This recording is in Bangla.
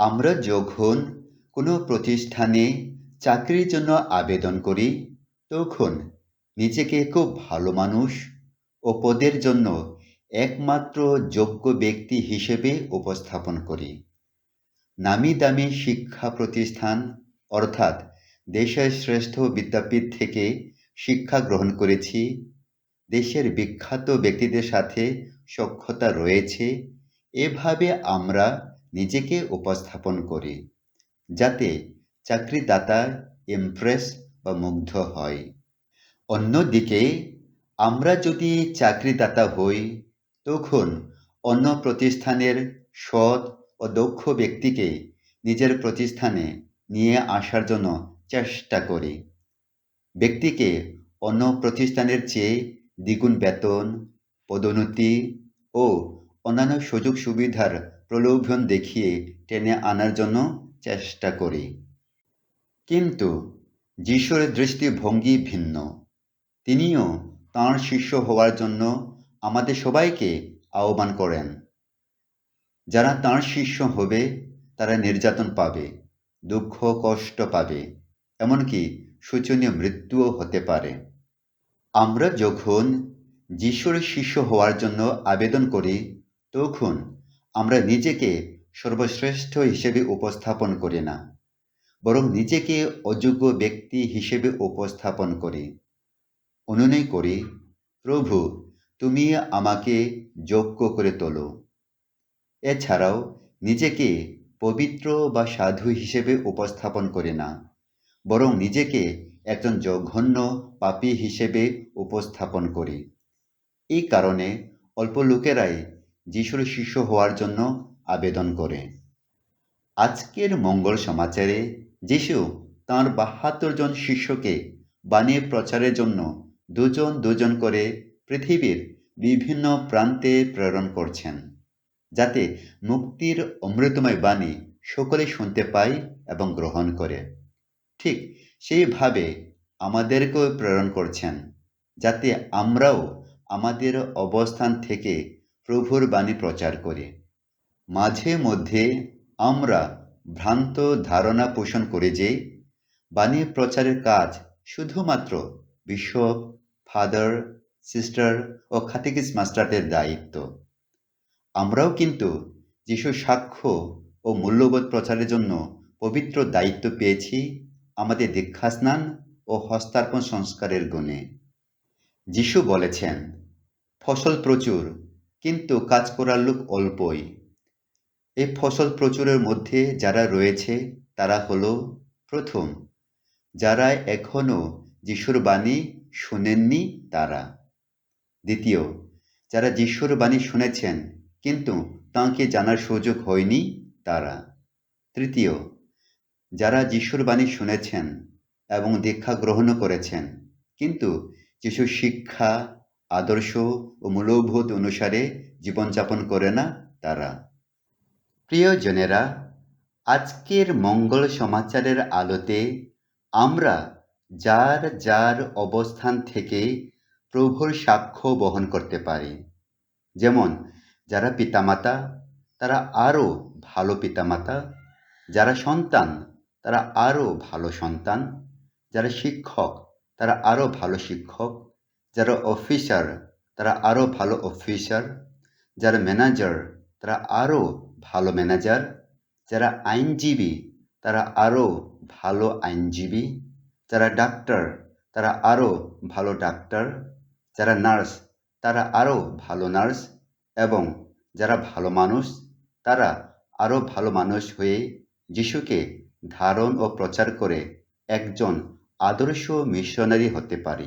আমরা যখন কোনো প্রতিষ্ঠানে চাকরির জন্য আবেদন করি, তখন নিজেকে খুব ভালো মানুষ ও পদের জন্য একমাত্র যোগ্য ব্যক্তি হিসেবে উপস্থাপন করি। নামি দামি শিক্ষা প্রতিষ্ঠান, অর্থাৎ দেশের শ্রেষ্ঠ বিদ্যাপীঠ থেকে শিক্ষা গ্রহণ করেছি। দেশের বিখ্যাত ব্যক্তিদের সাথে সক্ষতা রয়েছে। এভাবে আমরা নিজেকে উপস্থাপন করি, যাতে চাকরিদাতা ইমপ্রেস বা মুগ্ধ হয় অন্যদিকে, আমরা যদি চাকরিদাতা হই, তখন অন্য প্রতিষ্ঠানের সৎ ও দক্ষ ব্যক্তিকে নিজের প্রতিষ্ঠানে নিয়ে আসার জন্য চেষ্টা করি। ব্যক্তিকে অন্য প্রতিষ্ঠানের চেয়ে দ্বিগুণ বেতন, পদোন্নতি ও অন্যান্য সুযোগ সুবিধার প্রলোভন দেখিয়ে টেনে আনার জন্য চেষ্টা করি। কিন্তু যিশুর দৃষ্টিভঙ্গি ভিন্ন। তিনিও তাঁর শিষ্য হওয়ার জন্য আমাদের সবাইকে আহ্বান করেন। যারা তাঁর শিষ্য হবে, তারা নির্যাতন পাবে, দুঃখ, কষ্ট পাবে, এমনকি শোচনীয় মৃত্যুও হতে পারে। আমরা যখন যিশুর শিষ্য হওয়ার জন্য আবেদন করি, তখন আমরা নিজেকে সর্বশ্রেষ্ঠ হিসেবে উপস্থাপন করি না, বরং নিজেকে অযোগ্য ব্যক্তি হিসেবে উপস্থাপন করি। অনুনয় করি, প্রভু, তুমি আমাকে যোগ্য করে তোলো। এছাড়াও নিজেকে পবিত্র বা সাধু হিসেবে উপস্থাপন করি না, বরং নিজেকে একজন জঘন্য পাপী হিসেবে উপস্থাপন করি। এই কারণে অল্প লোকেরাই যিশুর শিষ্য হওয়ার জন্য আবেদন করে। আজকের মঙ্গল সমাচারে যিশু তাঁর বাহাত্তর জন শিষ্যকে বানিয়ে প্রচারের জন্য দুজন দুজন করে পৃথিবীর বিভিন্ন প্রান্তে প্রেরণ করছেন, যাতে মুক্তির অমৃতময় বাণী সকলে শুনতে পায় এবং গ্রহণ করে। ঠিক সেইভাবে আমাদেরকেও প্রেরণ করছেন, যাতে আমরাও আমাদের অবস্থান থেকে প্রভুর বাণী প্রচার করি। মাঝে মধ্যে আমরা ভ্রান্ত ধারণা পোষণ করে যে, বাণী প্রচারের কাজ শুধুমাত্র বিশপ, ফাদার, সিস্টার ও খাতিকিস মাস্টারদের দায়িত্ব। আমরাও কিন্তু যিশু সাক্ষ্য ও মূল্যবোধ প্রচারের জন্য পবিত্র দায়িত্ব পেয়েছি, আমাদের দীক্ষাস্নান ও হস্তার্পণ সংস্কারের গুণে। যিশু বলেছেন, ফসল প্রচুর কিন্তু কাজ করার লোক অল্পই। এই ফসল প্রচুরের মধ্যে যারা রয়েছে, তারা হলো প্রথম। যারা এখনও যিশুর বাণী শুনেননি, তারা। দ্বিতীয়, যারা যিশুর বাণী শুনেছেন, কিন্তু তাঁকে জানার সুযোগ হয়নি, তারা। তৃতীয়, যারা যিশুর বাণী শুনেছেন এবং দীক্ষা গ্রহণও করেছেন, কিন্তু যিশুর শিক্ষা আদর্শ ও মূল্যবোধ অনুসারে জীবনযাপন করে না তারা। প্রিয়জনেরা, আজকের মঙ্গল সমাচারের আলোতে আমরা যার যার অবস্থান থেকে প্রভুর সাক্ষ্য বহন করতে পারি। যেমন, যারা পিতামাতা, তারা আরও ভালো পিতামাতা। যারা সন্তান, তারা আরও ভালো সন্তান। যারা শিক্ষক, তারা আরও ভালো শিক্ষক। যারা অফিসার তারা আরও ভালো অফিসার যারা ম্যানেজার তারা আরও ভালো ম্যানেজার যারা আইনজীবী, তারা আরও ভালো আইনজীবী, যারা ডাক্তার তারা আরও ভালো ডাক্তার যারা নার্স তারা আরও ভালো নার্স এবং যারা ভালো মানুষ, তারা আরও ভালো মানুষ হয়ে যিশুকে ধারণ ও প্রচার করে একজন আদর্শ মিশনারি হতে পারে।